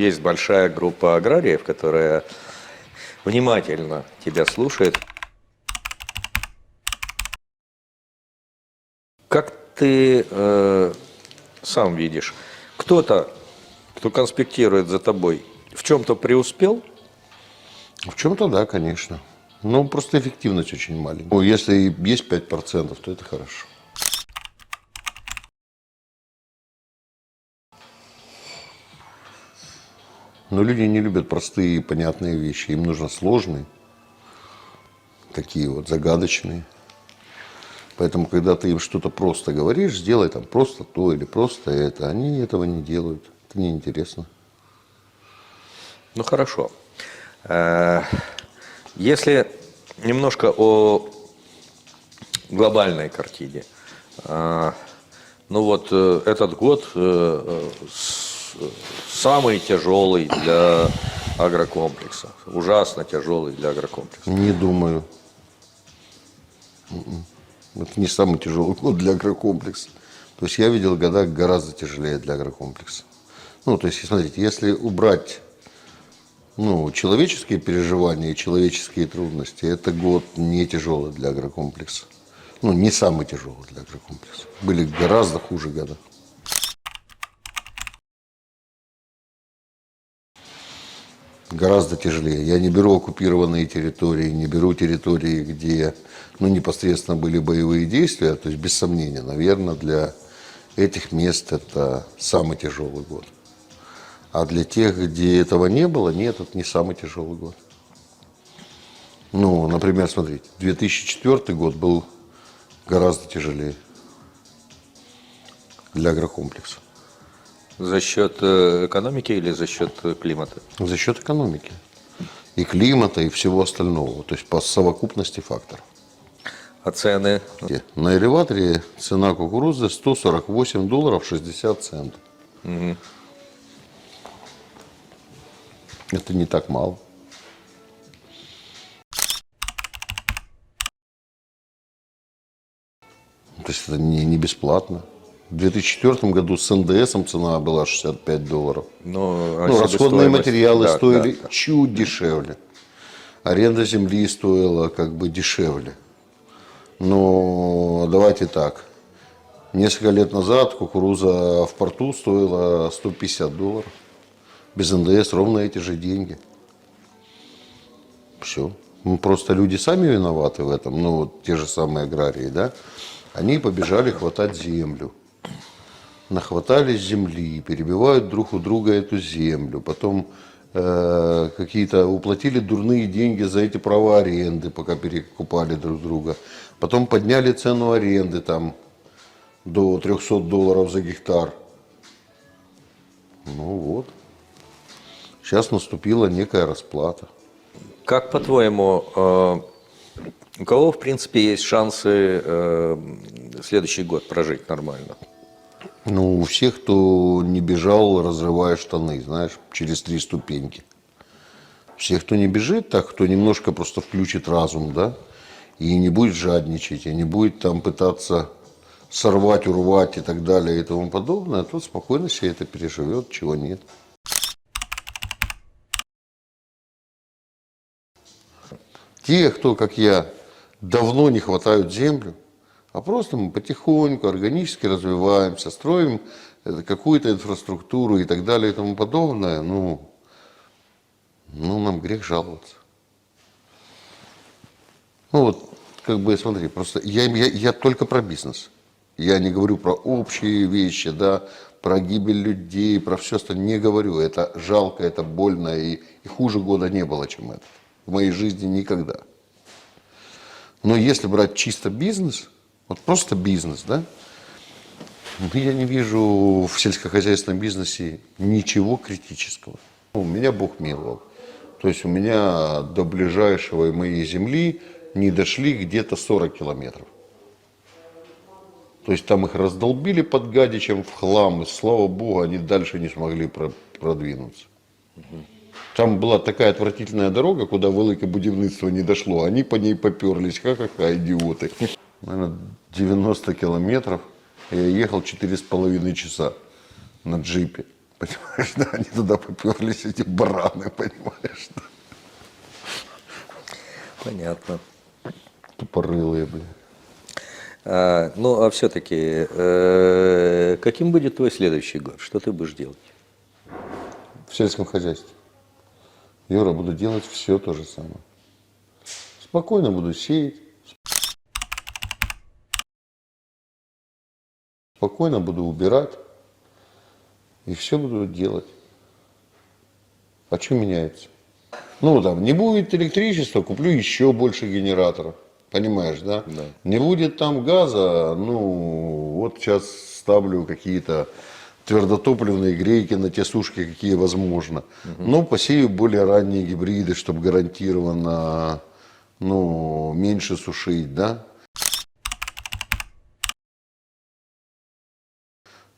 есть большая группа аграриев, которая внимательно тебя слушает. Как ты э, сам видишь, кто-то, кто конспектирует за тобой, в чем-то преуспел? В чем-то да, конечно. Но просто эффективность очень маленькая. Ну, если есть 5%, то это хорошо. Но люди не любят простые и понятные вещи. Им нужно сложные, такие вот загадочные. Поэтому, когда ты им что-то просто говоришь, сделай там просто то или просто это, они этого не делают. Это неинтересно. Ну хорошо. Э, Если немножко о глобальной картине. Э, Ну вот э, этот год с- самый тяжелый для агрокомплекса. Ужасно тяжелый для агрокомплекса. Не думаю. М-м. Это не самый тяжелый год для агрокомплекса. То есть я видел года гораздо тяжелее для агрокомплекса. Ну, то есть, смотрите, если убрать ну, человеческие переживания человеческие трудности, это год не тяжелый для агрокомплекса. Ну, не самый тяжелый для агрокомплекса. Были гораздо хуже года. Гораздо тяжелее. Я не беру оккупированные территории, не беру территории, где ну, непосредственно были боевые действия. То есть, без сомнения, наверное, для этих мест это самый тяжелый год. А для тех, где этого не было, нет, это не самый тяжелый год. Ну, например, смотрите, 2004 год был гораздо тяжелее для агрокомплекса. За счет э, экономики или за счет э, климата? За счет экономики. И климата, и всего остального. То есть по совокупности факторов. А цены? На элеваторе цена кукурузы 148 долларов 60 центов. Это не так мало. То есть это не, не бесплатно. В 2004 году с НДСом цена была 65 долларов. А Ну, расходные материалы да, стоили да. чуть дешевле. Аренда земли стоила как бы дешевле. Но давайте так. Несколько лет назад кукуруза в порту стоила 150 долларов. Без НДС ровно эти же деньги. Все. Ну, просто люди сами виноваты в этом. Ну, вот те же самые аграрии, да? Они побежали хватать землю нахватались земли, перебивают друг у друга эту землю, потом э, какие-то уплатили дурные деньги за эти права аренды, пока перекупали друг друга, потом подняли цену аренды там до 300 долларов за гектар. Ну вот. Сейчас наступила некая расплата. Как по-твоему, э, у кого, в принципе, есть шансы э, следующий год прожить нормально? Ну, у всех, кто не бежал, разрывая штаны, знаешь, через три ступеньки. Всех, кто не бежит, так, кто немножко просто включит разум, да, и не будет жадничать, и не будет там пытаться сорвать, урвать и так далее и тому подобное, тот спокойно себе это переживет, чего нет. Те, кто, как я, давно не хватают землю, а просто мы потихоньку, органически развиваемся, строим э, какую-то инфраструктуру и так далее и тому подобное, ну, ну нам грех жаловаться. Ну вот, как бы, смотри, просто я, я, я только про бизнес. Я не говорю про общие вещи, да, про гибель людей, про все остальное. Не говорю. Это жалко, это больно, и, и хуже года не было, чем это. В моей жизни никогда. Но если брать чисто бизнес, вот просто бизнес, да, ну, я не вижу в сельскохозяйственном бизнесе ничего критического. У меня Бог миловал. То есть у меня до ближайшего моей земли не дошли где-то 40 километров. То есть там их раздолбили под Гадичем в хлам, и слава богу, они дальше не смогли про- продвинуться. Там была такая отвратительная дорога, куда велике будівництво не дошло. Они по ней поперлись, ха-ха-ха, идиоты. Наверное, 90 километров. Я ехал 4,5 часа на джипе. Понимаешь, да, они туда поперлись, эти бараны, понимаешь, да. Понятно. Тупорылые, блин. А, ну, а все-таки, каким будет твой следующий год? Что ты будешь делать? В сельском хозяйстве. Юра, буду делать все то же самое. Спокойно буду сеять. Спокойно буду убирать. И все буду делать. А что меняется? Ну, там, не будет электричества, куплю еще больше генераторов. Понимаешь, да? Да. Не будет там газа, ну, вот сейчас ставлю какие-то твердотопливные грейки на те сушки, какие возможно. Но посею более ранние гибриды, чтобы гарантированно, ну, меньше сушить, да?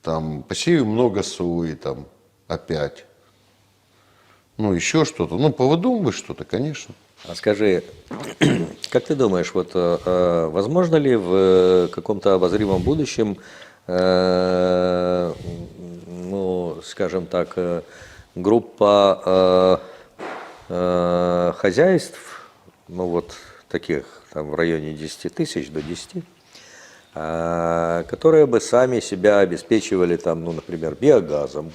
Там посею много сои, там, опять. Ну, еще что-то. Ну, повыдумывай что-то, конечно. А скажи, как ты думаешь, вот э, э, возможно ли в э, каком-то обозримом будущем, ну, скажем так, группа хозяйств, ну вот таких там в районе 10 тысяч до 10, э, которые бы сами себя обеспечивали там, ну, например, биогазом,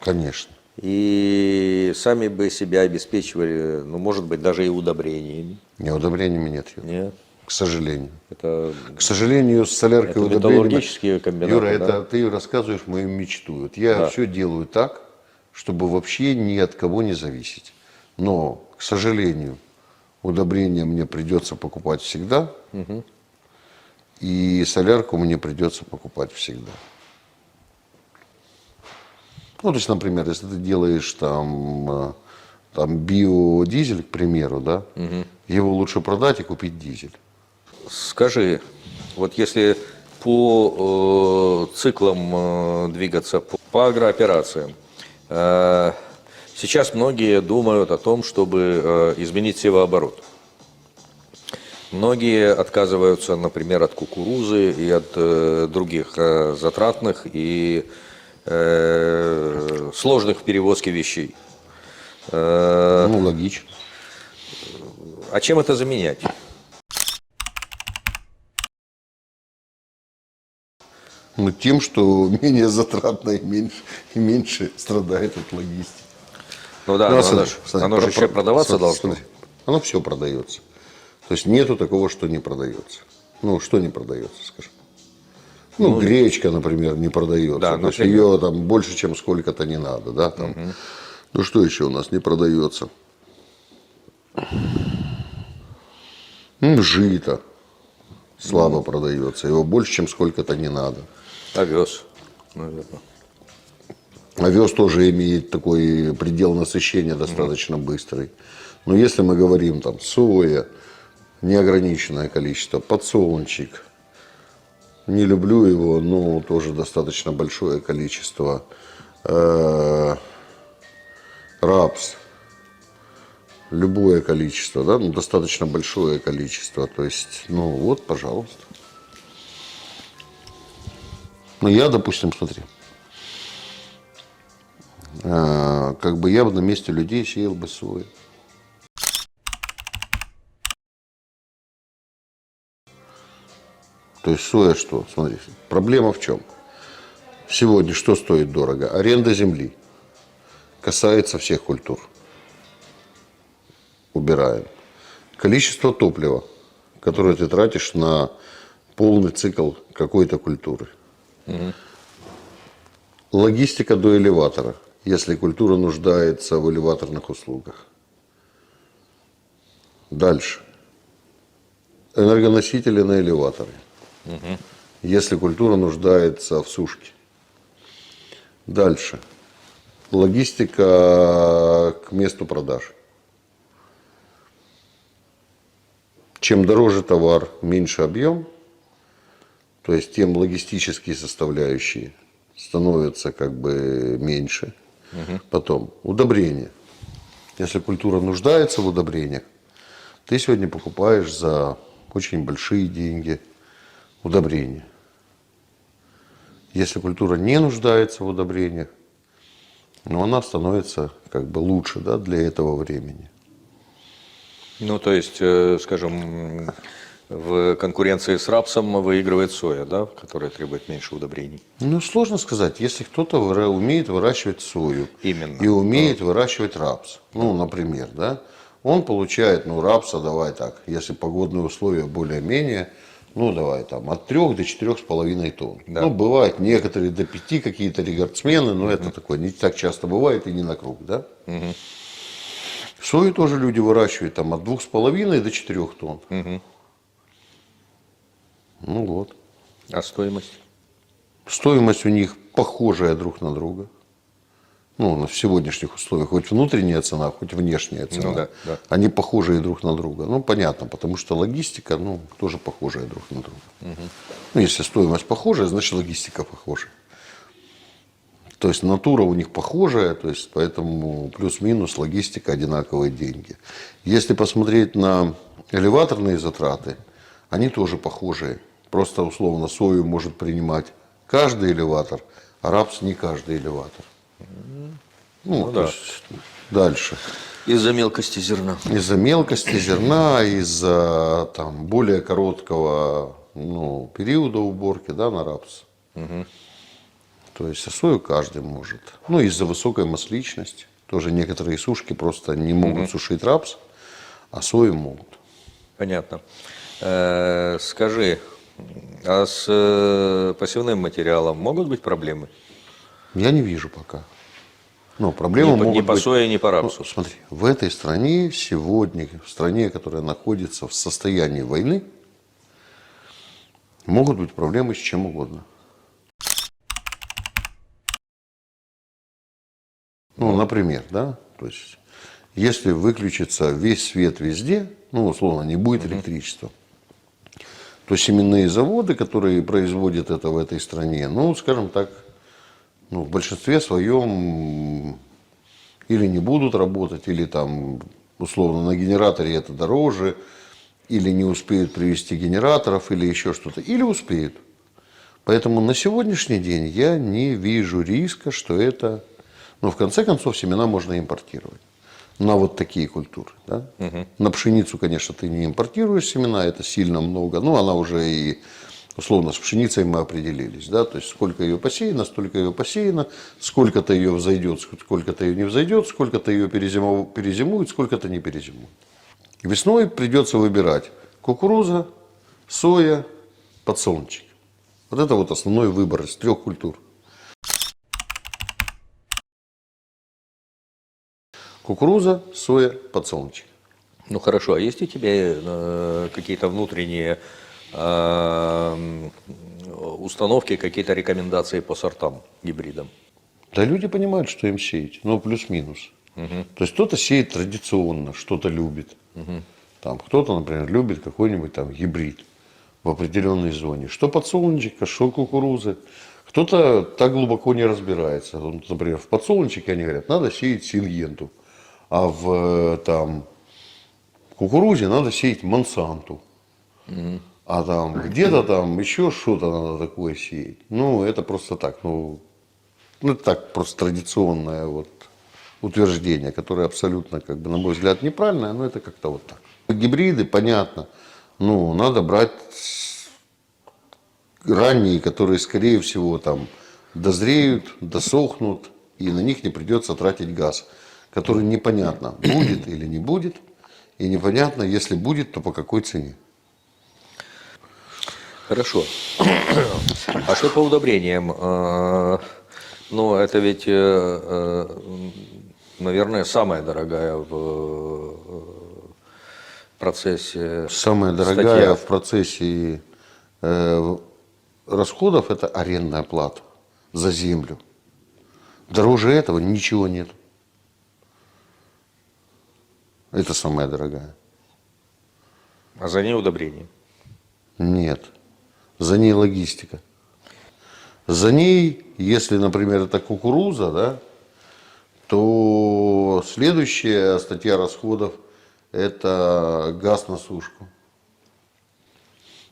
Конечно. и сами бы себя обеспечивали, ну, может быть, даже и удобрениями. Не, удобрениями нет, Юра. Нет, К сожалению. это К сожалению, с соляркой Это удобрениями... металлургические комбинаты, Юра, да? это ты рассказываешь мою мечту. Вот я Да. все делаю так, чтобы вообще ни от кого не зависеть. Но, к сожалению, удобрения мне придется покупать всегда. И солярку мне придется покупать всегда. Ну, то есть, например, если ты делаешь там, э, там биодизель, к примеру, да, его лучше продать и купить дизель. Скажи, вот если по э, циклам э, двигаться, по, по агрооперациям, э, сейчас многие думают о том, чтобы э, изменить севооборот. Многие отказываются, например, от кукурузы и от э, других э, затратных и сложных в перевозке вещей. Ну, логично. а чем это заменять? Ну, тем, что менее затратно и меньше, и меньше страдает от логистики. Ну да, Ну, а оно, ж- смотри, оно же еще про- продаваться смотри, должно. смотри. Оно все продается. То есть нету такого, что не продается. Ну, что не продается, скажем. Ну, гречка, например, не продается. Да, То есть например. ее там больше, чем сколько-то не надо, да, там. Ну, что еще у нас не продается? Ну, жито слабо продается. Его больше, чем сколько-то не надо. Овес, наверное. Овес тоже имеет такой предел насыщения достаточно быстрый. Но если мы говорим там соя, неограниченное количество, подсолнечник, не люблю его, но тоже достаточно большое количество. Э, Рапс, любое количество, да, ну, достаточно большое количество. То есть, ну вот, пожалуйста. Ну, я, допустим, смотри, как бы я бы на месте людей сеял бы сою. То есть соя что? Смотри, проблема в чем? Сегодня что стоит дорого? Аренда земли. Касается всех культур. Убираем. Количество топлива, которое ты тратишь на полный цикл какой-то культуры. Логистика до элеватора, если культура нуждается в элеваторных услугах. Дальше. Энергоносители на элеваторе, если культура нуждается в сушке. Дальше. Логистика к месту продаж. Чем дороже товар, меньше объем, то есть тем логистические составляющие становятся как бы меньше. Потом удобрения. Если культура нуждается в удобрениях, ты сегодня покупаешь за очень большие деньги удобрения. Если культура не нуждается в удобрениях, но она становится как бы лучше да, для этого времени. Ну, то есть, э, скажем, в конкуренции с рапсом выигрывает соя, да, которая требует меньше удобрений. Ну, сложно сказать, если кто-то умеет выращивать сою Именно. и умеет выращивать рапс, ну, например, да, он получает, ну, рапса, давай так, если погодные условия более-менее, ну, давай там, от 3 до четырех с половиной тонн. Да. Ну, бывает некоторые до 5 какие-то рекордсмены, но это такое, не так часто бывает и не на круг, да. Сою тоже люди выращивают там от двух с половиной до 4 тонн. Ну вот. А стоимость? Стоимость у них похожая друг на друга. Ну, на- в сегодняшних условиях. Хоть внутренняя цена, хоть внешняя цена. Ну да, да. Они похожие друг на друга. Ну, понятно, потому что логистика, ну, тоже похожая друг на друга. Ну, если стоимость похожая, значит логистика похожая. То есть натура у них похожая, то есть поэтому плюс-минус логистика одинаковые деньги. Если посмотреть на элеваторные затраты, они тоже похожие. Просто условно сою может принимать каждый элеватор, а рапс не каждый элеватор. Ну, то да. есть дальше. Из-за мелкости зерна. Из-за мелкости зерна, из-за там, более короткого ну, периода уборки да, на рапс. То есть а сою каждый может. Ну, из-за высокой масличности. Тоже некоторые сушки просто не могут сушить рапс, а сою могут. Понятно. Э, скажи, а с э, посевным материалом могут быть проблемы? Я не вижу пока. Ну, проблемы по- могут ни по быть- сое, ни по рапсу. Ну, смотри, в этой стране сегодня, в стране, которая находится в состоянии войны, могут быть проблемы с чем угодно. Ну, например, да, то есть, если выключится весь свет везде, ну, условно, не будет электричества, то семенные заводы, которые производят это в этой стране, ну, скажем так, ну, в большинстве своем или не будут работать, или там, условно, на генераторе это дороже, или не успеют привести генераторов, или еще что-то, или успеют. Поэтому на сегодняшний день я не вижу риска, что это... Ну, в конце концов, семена можно импортировать на вот такие культуры. Да? На пшеницу, конечно, ты не импортируешь семена, это сильно много. Ну, она уже и, условно, с пшеницей мы определились. Да? То есть, сколько ее посеяно, столько ее посеяно, сколько-то ее взойдет, сколько-то ее не взойдет, сколько-то ее перезимует, сколько-то не перезимует. Весной придется выбирать кукуруза, соя, подсолнечник. Вот это вот основной выбор из трех культур. Кукуруза, соя, подсолнечник. Ну хорошо, а есть у тебя э, какие-то внутренние э, установки, какие-то рекомендации по сортам, гибридам? Да люди понимают, что им сеять, ну плюс-минус. То есть кто-то сеет традиционно, что-то любит. Там кто-то, например, любит какой-нибудь там гибрид в определенной зоне. Что подсолнечника, что кукурузы. Кто-то так глубоко не разбирается. Вот, например, в подсолнечнике они говорят, надо сеять сингенту, а в э, там кукурузе надо сеять мансанту. А там где-то там еще что-то надо такое сеять. Ну, это просто так. Ну, ну, это так, просто традиционное вот утверждение, которое абсолютно, как бы, на мой взгляд, неправильное, но это как-то вот так. Гибриды, понятно. Ну, надо брать ранние, которые, скорее всего, там дозреют, досохнут, и на них не придется тратить газ, который непонятно, будет или не будет, и непонятно, если будет, то по какой цене. Хорошо. А что по удобрениям? Э, Ну, это ведь, э, э, наверное, самая дорогая в процессе Самая дорогая статья. в процессе расходов – это арендная плата за землю. Дороже этого ничего нет. Это самая дорогая. А за ней удобрение. Нет. За ней логистика. За ней, если, например, это кукуруза, да, то следующая статья расходов – это газ на сушку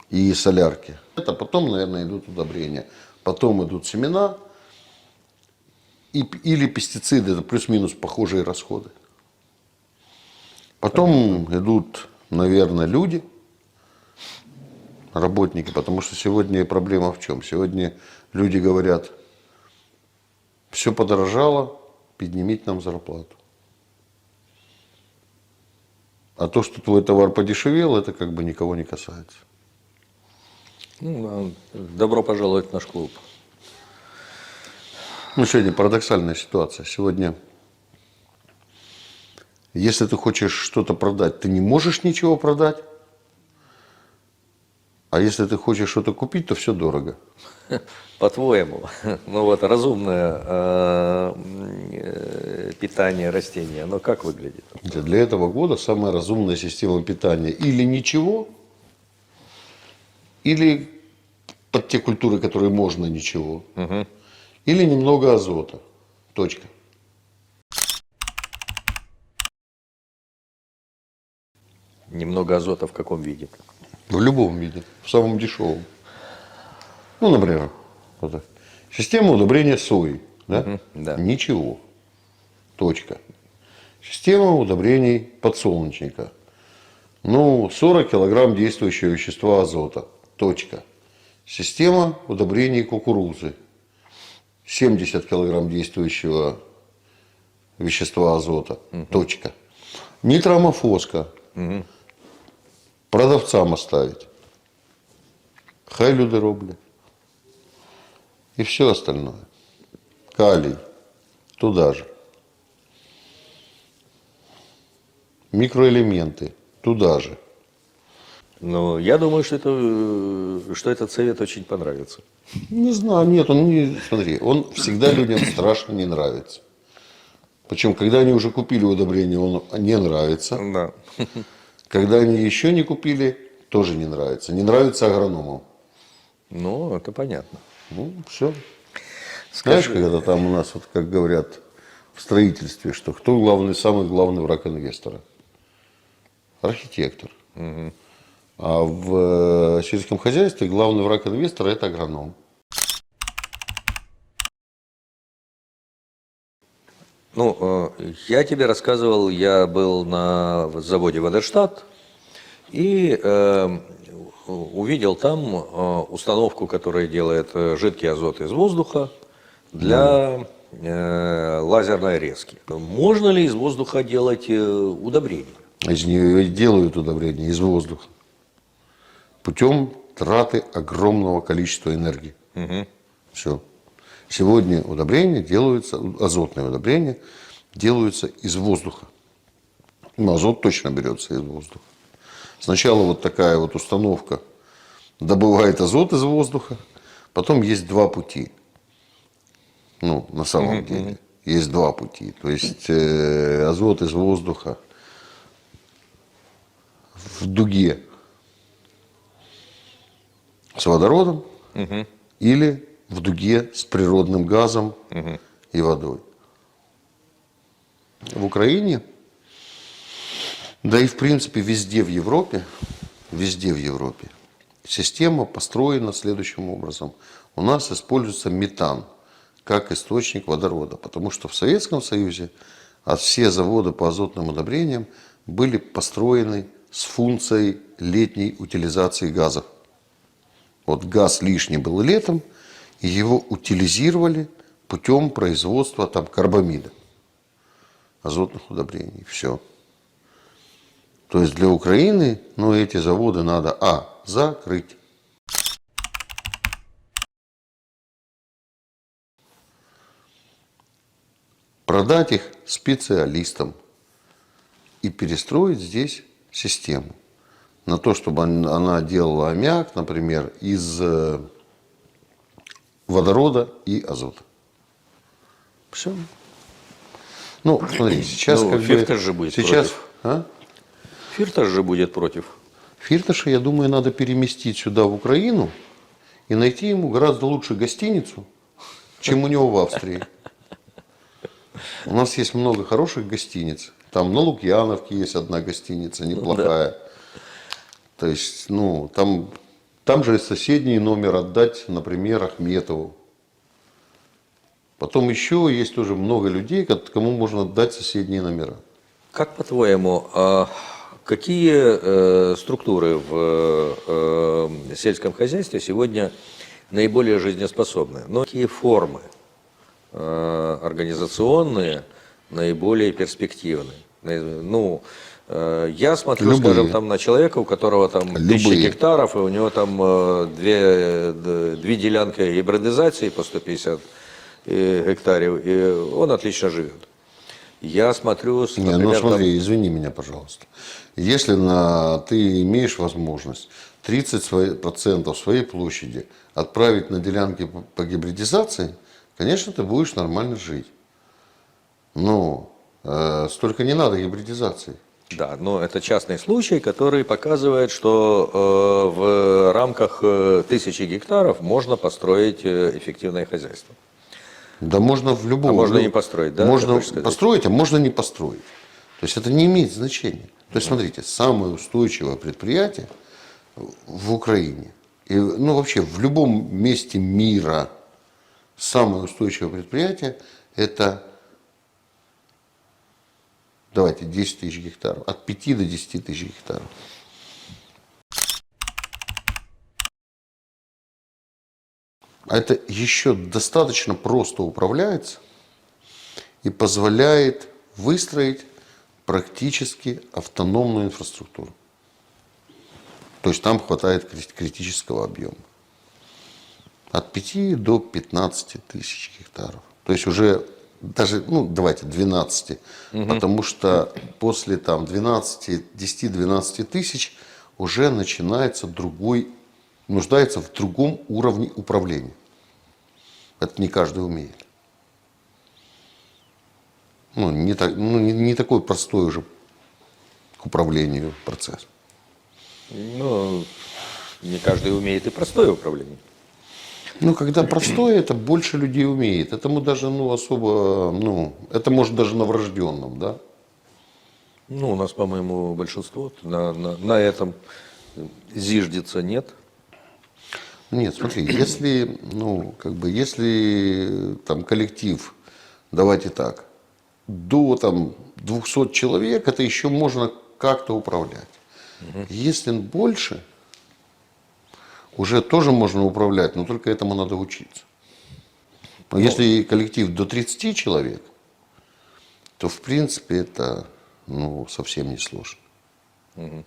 и солярки. Это потом, наверное, идут удобрения. потом идут семена и, или пестициды, это плюс-минус похожие расходы. Потом идут, наверное, люди, работники, потому что сегодня проблема в чем? Сегодня люди говорят, все подорожало, поднимите нам зарплату. А то, что твой товар подешевел, это как бы никого не касается. Ну, а, добро пожаловать в наш клуб. Ну, сегодня парадоксальная ситуация. Сегодня, если ты хочешь что-то продать, ты не можешь ничего продать. А если ты хочешь что-то купить, то все дорого. По-твоему, ну вот разумное э, э, питание растения, оно как выглядит? Для для этого года самая разумная система питания или ничего, или под те культуры, которые можно ничего, или немного азота. Точка. Немного азота в каком виде? В любом виде, в самом дешевом. Ну, например, вот так. система удобрения сои. Да? да. Ничего. Точка. Система удобрений подсолнечника. Ну, 40 килограмм действующего вещества азота. Точка. Система удобрений кукурузы. 70 килограмм действующего вещества азота. Точка. Нитромофоска. Продавцам оставить. Хай люди роблять. И все остальное. Калий. Туда же. Микроэлементы. Туда же. Ну, я думаю, что, это, э, что этот совет очень понравится. Не знаю, нет, он не, смотри, он всегда людям страшно не нравится. Причем, когда они уже купили удобрение, он не нравится. Да. Когда они еще не купили, тоже не нравится. Не нравится агрономам. Ну, это понятно. Ну, все. Знаешь, Скажи, когда там у нас, вот как говорят в строительстве, что кто главный, самый главный враг инвестора? Архитектор. А в э, сельском хозяйстве главный враг инвестора – это агроном. Ну, э, я тебе рассказывал, я был на заводе Вадерштадт и э, увидел там э, установку, которая делает э, жидкий азот из воздуха для э, лазерной резки. Можно ли из воздуха делать удобрения? Из нее делают удобрения из воздуха. Путем траты огромного количества энергии. Все. Сегодня удобрения делаются, азотные удобрения делаются из воздуха. Ну, азот точно берется из воздуха. Сначала вот такая вот установка добывает азот из воздуха, потом есть два пути. Ну, на самом деле. Есть два пути. То есть э, азот из воздуха в дуге с водородом или в дуге с природным газом и водой. В Украине, да и в принципе везде в Европе, везде в Европе, система построена следующим образом. У нас используется метан как источник водорода, потому что в Советском Союзе а все заводы по азотным удобрениям были построены с функцией летней утилизации газов. Вот газ лишний был летом, и его утилизировали путем производства там карбамида, азотных удобрений. Все. То есть для Украины, ну, эти заводы надо, а, закрыть. Продать их специалистам и перестроить здесь систему на то, чтобы он- она делала аммиак, например, из э, водорода и азота. Все. Ну, смотри, сейчас Ну, как бы... Фирташ же будет сейчас, против. а? Фирташ же будет против. Фирташа, я думаю, надо переместить сюда, в Украину, и найти ему гораздо лучше гостиницу, чем у него в Австрии. У нас есть много хороших гостиниц. Там на Лукьяновке есть одна гостиница, неплохая. То есть, ну, там, там же соседний номер отдать, например, Ахметову. Потом еще есть тоже много людей, ко- кому можно отдать соседние номера. Как по-твоему, а какие э, структуры в э, сельском хозяйстве сегодня наиболее жизнеспособны? Но какие формы э, организационные наиболее перспективны? Ну, э, я смотрю, Любые. скажем, там на человека, у которого там тысячи Любые. гектаров, и у него там э, две, две делянки гибридизации по 150 э, гектаров, и он отлично живет. Я смотрю, с, Не, ну например, там- смотри, извини меня, пожалуйста. Если на, ты имеешь возможность 30% своей- площади отправить на делянки по, по гибридизации, конечно, ты будешь нормально жить. Но э, столько не надо гибридизации. Да, но это частный случай, который показывает, что э, в рамках э, тысячи гектаров можно построить э, эффективное хозяйство. Да можно в любом... А можно не построить, да, Можно построить, а можно не построить. То есть это не имеет значения. То есть смотрите, самое устойчивое предприятие в Украине, и, ну вообще в любом месте мира, самое устойчивое предприятие это, давайте, 10 тысяч гектаров, от 5 до 10 тысяч гектаров. А это еще достаточно просто управляется и позволяет выстроить практически автономную инфраструктуру. То есть там хватает крит- критического объема. От 5 до 15 тысяч гектаров. То есть уже даже, ну, давайте, 12. Потому что после там 12, 10-12 тысяч уже начинается другой, нуждается в другом уровне управления. Это не каждый умеет. Ну, не, так, ну, не, не такой простой уже к управлению процесс. Ну, не каждый умеет и простое управление. Ну, когда простое, это больше людей умеет. Этому даже, ну, особо, ну, это может даже на врожденном, да. Ну, у нас, по-моему, большинство на, на, на этом зиждется, нет? Нет, смотри, если, ну, как бы, если там коллектив, давайте так, до там 200 человек, это еще можно как-то управлять. Если больше, уже тоже можно управлять, но только этому надо учиться. Но если коллектив до 30 человек, то в принципе это ну, совсем не сложно. Мгм.